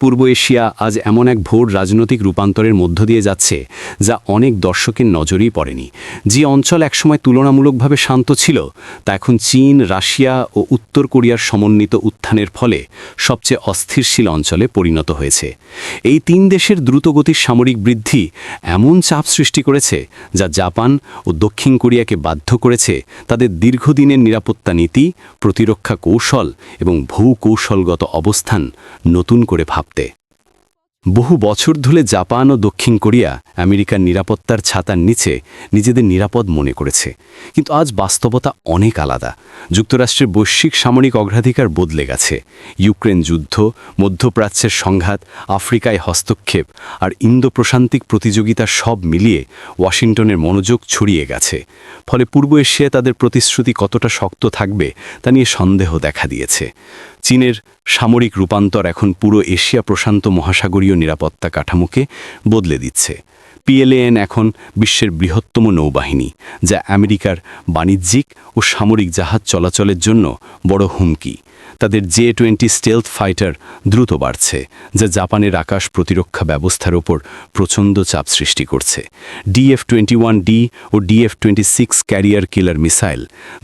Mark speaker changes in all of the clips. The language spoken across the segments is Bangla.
Speaker 1: পূর্ব এশিয়া আজ এমন এক ভোর রাজনৈতিক রূপান্তরের মধ্য দিয়ে যাচ্ছে, যা অনেক দর্শকের নজরেই পড়েনি। যে অঞ্চল একসময় তুলনামূলকভাবে শান্ত ছিল, তা এখন চীন, রাশিয়া ও উত্তর কোরিয়ার সমন্বিত উত্থানের ফলে সবচেয়ে অস্থিরশীল অঞ্চলে পরিণত হয়েছে। এই তিন দেশের দ্রুতগতির সামরিক বৃদ্ধি এমন চাপ সৃষ্টি করেছে, যা জাপান ও দক্ষিণ কোরিয়াকে বাধ্য করেছে তাদের দীর্ঘদিনের নিরাপত্তা নীতি, প্রতিরক্ষা কৌশল এবং ভূকৌশলগত অবস্থান নতুন করে ভাবতে বহু বছর ধরে জাপান ও দক্ষিণ কোরিয়া আমেরিকার নিরাপত্তার ছাতার নিচে নিজেদের নিরাপদ মনে করেছে। কিন্তু আজ বাস্তবতা অনেক আলাদা। যুক্তরাষ্ট্রের বৈশ্বিক সামরিক অগ্রাধিকার বদলে গেছে। ইউক্রেন যুদ্ধ, মধ্যপ্রাচ্যের সংঘাত, আফ্রিকায় হস্তক্ষেপ আর ইন্দো প্রশান্তিক প্রতিযোগিতা সব মিলিয়ে ওয়াশিংটনের মনোযোগ ছড়িয়ে গেছে। ফলে পূর্ব এশিয়ায় তাদের প্রতিশ্রুতি কতটা শক্ত থাকবে তা নিয়ে সন্দেহ দেখা দিয়েছে। চীনের সামরিক রূপান্তর এখন পুরো এশিয়া প্রশান্ত মহাসাগরীয় নিরাপত্তা কাঠামোকে বদলে দিচ্ছে। পিএলএএন এখন বিশ্বের বৃহত্তম নৌবাহিনী, যা আমেরিকার বাণিজ্যিক ও সামরিক জাহাজ চলাচলের জন্য বড় হুমকি। তাদের জে টোয়েন্টি স্টেলথ ফাইটার দ্রুত বাড়ছে, যা জাপানের আকাশ প্রতিরক্ষা ব্যবস্থার ওপর প্রচণ্ড চাপ সৃষ্টি করছে। ডিএফ টোয়েন্টি ওয়ান ডি ও DF twenty six carrier killer missile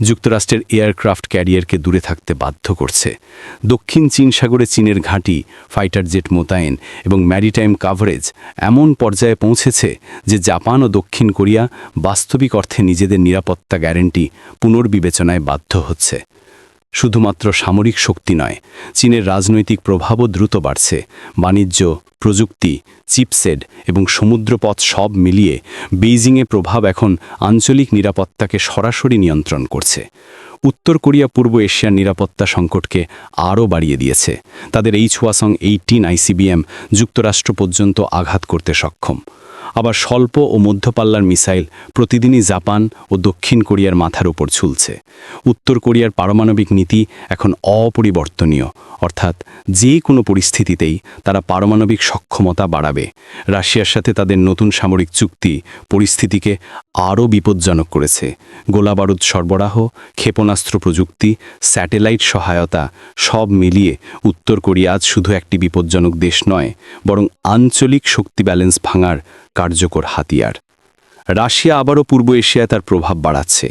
Speaker 1: যুক্তরাষ্ট্রের এয়ারক্রাফট ক্যারিয়ারকে দূরে থাকতে বাধ্য করছে। দক্ষিণ চীন সাগরে চীনের ঘাঁটি, ফাইটার জেট মোতায়েন এবং ম্যারিটাইম কাভারেজ এমন পর্যায়ে পৌঁছেছে যে জাপান ও দক্ষিণ কোরিয়া বাস্তবিক অর্থে নিজেদের নিরাপত্তা গ্যারেন্টি পুনর্বিবেচনায় বাধ্য হচ্ছে। শুধুমাত্র সামরিক শক্তি নয়, চীনের রাজনৈতিক প্রভাবও দ্রুত বাড়ছে। বাণিজ্য, প্রযুক্তি চিপসেড এবং সমুদ্রপথ সব মিলিয়ে বেইজিংয়ে প্রভাব এখন আঞ্চলিক নিরাপত্তাকে সরাসরি নিয়ন্ত্রণ করছে। উত্তর কোরিয়া পূর্ব এশিয়ার নিরাপত্তা সংকটকে আরও বাড়িয়ে দিয়েছে। তাদের এইচ ওয়াসং এইটিন আইসিবিএম যুক্তরাষ্ট্র পর্যন্ত আঘাত করতে সক্ষম। আবার স্বল্প ও মধ্যপাল্লার মিসাইল প্রতিদিনই জাপান ও দক্ষিণ কোরিয়ার মাথার উপর ঝুলছে। উত্তর কোরিয়ার পারমাণবিক নীতি এখন অপরিবর্তনীয়, অর্থাৎ যে কোনো পরিস্থিতিতেই তারা পারমাণবিক সক্ষমতা বাড়াবে। রাশিয়ার সাথে তাদের নতুন সামরিক চুক্তি পরিস্থিতিকে আরও বিপজ্জনক করেছে। গোলাবারুদ সরবরাহ, ক্ষেপণাস্ত্র প্রযুক্তি, স্যাটেলাইট সহায়তা সব মিলিয়ে উত্তর কোরিয়া আজ শুধু একটি বিপজ্জনক দেশ নয়, বরং আঞ্চলিক শক্তি ব্যালেন্স ভাঙার কার্যকর হাতিয়ার। রাশিয়া আবারও পূর্ব এশিয়ায় তার প্রভাব বাড়াচ্ছে।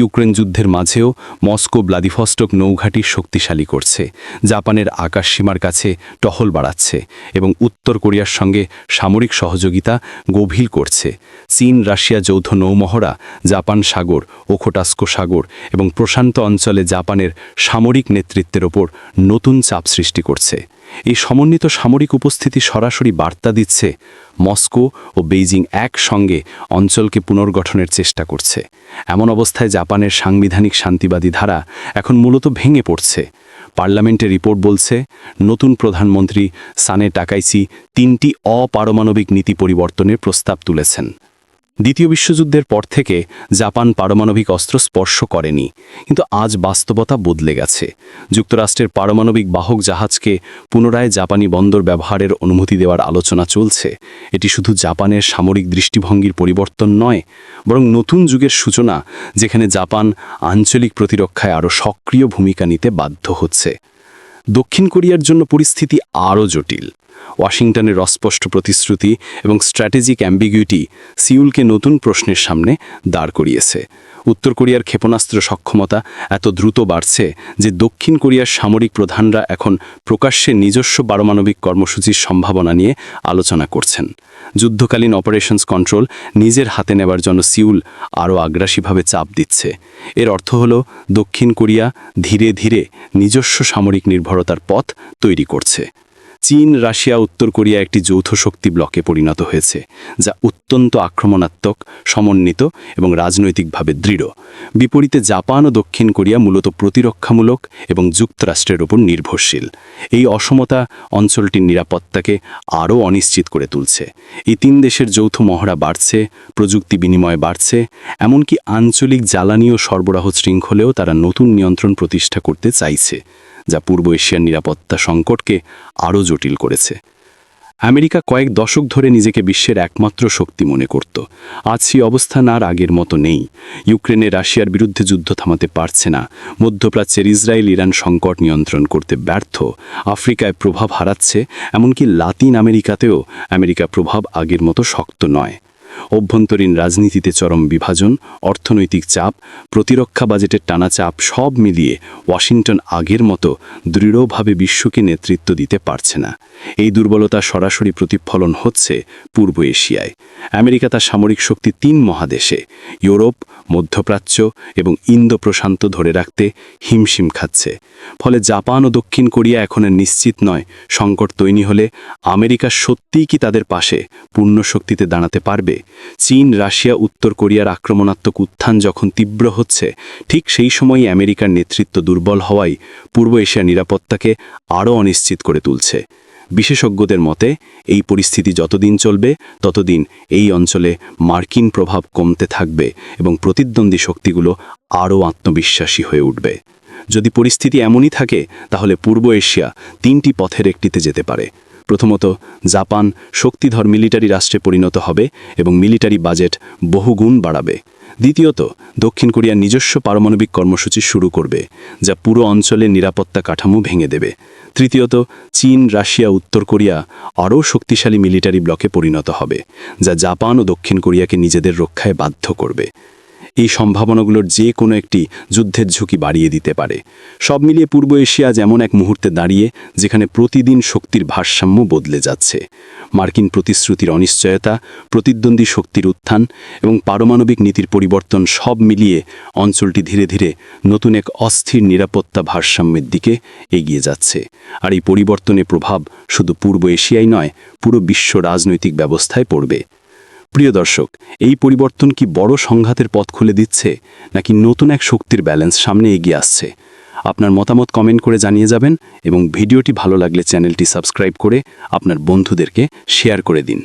Speaker 1: ইউক্রেন যুদ্ধের মাঝেও মস্কো ব্লাদিফস্টক নৌঘাটি শক্তিশালী করছে। জাপানের আকাশ সীমার কাছে টহল বাড়াচ্ছে এবং উত্তর কোরিয়ার সঙ্গে সামরিক সহযোগিতা গভীর করছে। চীন, রাশিয়া যৌথ নৌমহড়া, জাপান সাগর ওখোটাস্কো সাগর এবং প্রশান্ত অঞ্চলে জাপানের সামরিক নেতৃত্বের ওপর নতুন চাপ সৃষ্টি করছে। এই সমন্বিত সামরিক উপস্থিতি সরাসরি বার্তা দিচ্ছে মস্কো ও বেইজিং একসঙ্গে অঞ্চলকে পুনর্গঠনের চেষ্টা করছে। এমন অবস্থায় জাপানের সাংবিধানিক শান্তিবাদী ধারা এখন মূলত ভেঙে পড়ছে। পার্লামেন্টের রিপোর্ট বলছে, নতুন প্রধানমন্ত্রী সানে টাকাইসি তিনটি অপারমাণবিক নীতি পরিবর্তনের প্রস্তাব তুলেছেন। দ্বিতীয় বিশ্বযুদ্ধের পর থেকে জাপান পারমাণবিক অস্ত্র স্পর্শ করেনি। কিন্তু আজ বাস্তবতা বদলে গেছে। যুক্তরাষ্ট্রের পারমাণবিক বাহক জাহাজকে পুনরায় জাপানি বন্দর ব্যবহারের অনুমতি দেওয়ার আলোচনা চলছে। এটি শুধু জাপানের সামরিক দৃষ্টিভঙ্গির পরিবর্তন নয়, বরং নতুন যুগের সূচনা, যেখানে জাপান আঞ্চলিক প্রতিরক্ষায় আরও সক্রিয় ভূমিকা নিতে বাধ্য হচ্ছে। দক্ষিণ কোরিয়ার জন্য পরিস্থিতি আরও জটিল। ওয়াশিংটনের অস্পষ্ট প্রতিশ্রুতি এবং স্ট্র্যাটেজিক অ্যাম্বিগুইটি সিউলকে নতুন প্রশ্নের সামনে দাঁড় করিয়েছে। উত্তর কোরিয়ার ক্ষেপণাস্ত্র সক্ষমতা এত দ্রুত বাড়ছে যে দক্ষিণ কোরিয়ার সামরিক প্রধানরা এখন প্রকাশ্যে নিজস্ব পারমাণবিক কর্মসূচির সম্ভাবনা নিয়ে আলোচনা করছেন। যুদ্ধকালীন অপারেশনস কন্ট্রোল নিজের হাতে নেবার জন্য সিউল আরও আগ্রাসীভাবে চাপ দিচ্ছে। এর অর্থ হল দক্ষিণ কোরিয়া ধীরে ধীরে নিজস্ব সামরিক নির্ভরতার পথ তৈরি করছে। চীন, রাশিয়া, উত্তর কোরিয়া একটি যৌথ শক্তি ব্লকে পরিণত হয়েছে, যা অত্যন্ত আক্রমণাত্মক, সমন্বিত এবং রাজনৈতিকভাবে দৃঢ়। বিপরীতে জাপান ও দক্ষিণ কোরিয়া মূলত প্রতিরক্ষামূলক এবং যুক্তরাষ্ট্রের ওপর নির্ভরশীল। এই অসমতা অঞ্চলটির নিরাপত্তাকে আরও অনিশ্চিত করে তুলছে। এই তিন দেশের যৌথ মহড়া বাড়ছে, প্রযুক্তি বিনিময় বাড়ছে, এমনকি আঞ্চলিক জ্বালানি ও সরবরাহ শৃঙ্খলেও তারা নতুন নিয়ন্ত্রণ প্রতিষ্ঠা করতে চাইছে। যা পূর্ব এশিয়ার নিরাপত্তা সংকটকে আরও জটিল করেছে। আমেরিকা কয়েক দশক ধরে নিজেকে বিশ্বের একমাত্র শক্তি মনে করত। আজ সেই অবস্থান আর আগের মতো নেই। ইউক্রেনে রাশিয়ার বিরুদ্ধে যুদ্ধ থামাতে পারছে না। মধ্যপ্রাচ্যের ইসরায়েল, ইরান সংকট নিয়ন্ত্রণ করতে ব্যর্থ। আফ্রিকায় প্রভাব হারাচ্ছে, এমনকি লাতিন আমেরিকাতেও আমেরিকা প্রভাব আগের মতো শক্ত নয়। অভ্যন্তরীণ রাজনীতিতে চরম বিভাজন, অর্থনৈতিক চাপ, প্রতিরক্ষা বাজেটের টানা চাপ সব মিলিয়ে ওয়াশিংটন আগের মতো দৃঢ়ভাবে বিশ্বকে নেতৃত্ব দিতে পারছে না। এই দুর্বলতা সরাসরি প্রতিফলন হচ্ছে পূর্ব এশিয়ায়। আমেরিকা তার সামরিক শক্তি তিন মহাদেশে, ইউরোপ, মধ্যপ্রাচ্য এবং ইন্দো প্রশান্ত ধরে রাখতে হিমশিম খাচ্ছে। ফলে জাপান ও দক্ষিণ কোরিয়া এখন নিশ্চিত নয় সংকট তৈরি হলে আমেরিকা সত্যিই কি তাদের পাশে পূর্ণ শক্তিতে দাঁড়াতে পারবে? চীন, রাশিয়া, উত্তর কোরিয়ার আক্রমণাত্মক উত্থান যখন তীব্র হচ্ছে, ঠিক সেই সময়ই আমেরিকার নেতৃত্ব দুর্বল হওয়ায় পূর্ব এশিয়ার নিরাপত্তাকে আরও অনিশ্চিত করে তুলছে। বিশেষজ্ঞদের মতে, এই পরিস্থিতি যতদিন চলবে, ততদিন এই অঞ্চলে মার্কিন প্রভাব কমতে থাকবে এবং প্রতিদ্বন্দ্বী শক্তিগুলো আরও আত্মবিশ্বাসী হয়ে উঠবে। যদি পরিস্থিতি এমনই থাকে, তাহলে পূর্ব এশিয়া তিনটি পথের একটিতে যেতে পারে। প্রথমত, জাপান শক্তিধর মিলিটারি রাষ্ট্রে পরিণত হবে এবং মিলিটারি বাজেট বহুগুণ বাড়াবে। দ্বিতীয়ত, দক্ষিণ কোরিয়ার নিজস্ব পারমাণবিক কর্মসূচি শুরু করবে, যা পুরো অঞ্চলের নিরাপত্তা কাঠামো ভেঙে দেবে। তৃতীয়ত, চীন, রাশিয়া, উত্তর কোরিয়া আরও শক্তিশালী মিলিটারি ব্লকে পরিণত হবে, যা জাপান ও দক্ষিণ কোরিয়াকে নিজেদের রক্ষায় বাধ্য করবে। এই সম্ভাবনাগুলোর যে কোনো একটি যুদ্ধের ঝুঁকি বাড়িয়ে দিতে পারে। সব মিলিয়ে পূর্ব এশিয়া যেমন এক মুহূর্তে দাঁড়িয়ে, যেখানে প্রতিদিন শক্তির ভারসাম্য বদলে যাচ্ছে। মার্কিন প্রতিশ্রুতির অনিশ্চয়তা, প্রতিদ্বন্দ্বী শক্তির উত্থান এবং পারমাণবিক নীতির পরিবর্তন সব মিলিয়ে অঞ্চলটি ধীরে ধীরে নতুন এক অস্থির নিরাপত্তা ভারসাম্যের দিকে এগিয়ে যাচ্ছে। আর এই পরিবর্তনের প্রভাব শুধু পূর্ব এশিয়ায় নয়, পুরো বিশ্ব রাজনৈতিক ব্যবস্থায় পড়বে। প্রিয় দর্শক, এই পরিবর্তন কি বড় সংঘাতের পথ খুলে দিচ্ছে, নাকি নতুন এক শক্তির ব্যালেন্স সামনে এগিয়ে আসছে? আপনার মতামত কমেন্ট করে জানিয়ে যাবেন এবং ভিডিওটি ভালো লাগলে চ্যানেলটি সাবস্ক্রাইব করে আপনার বন্ধুদেরকে শেয়ার করে দিন।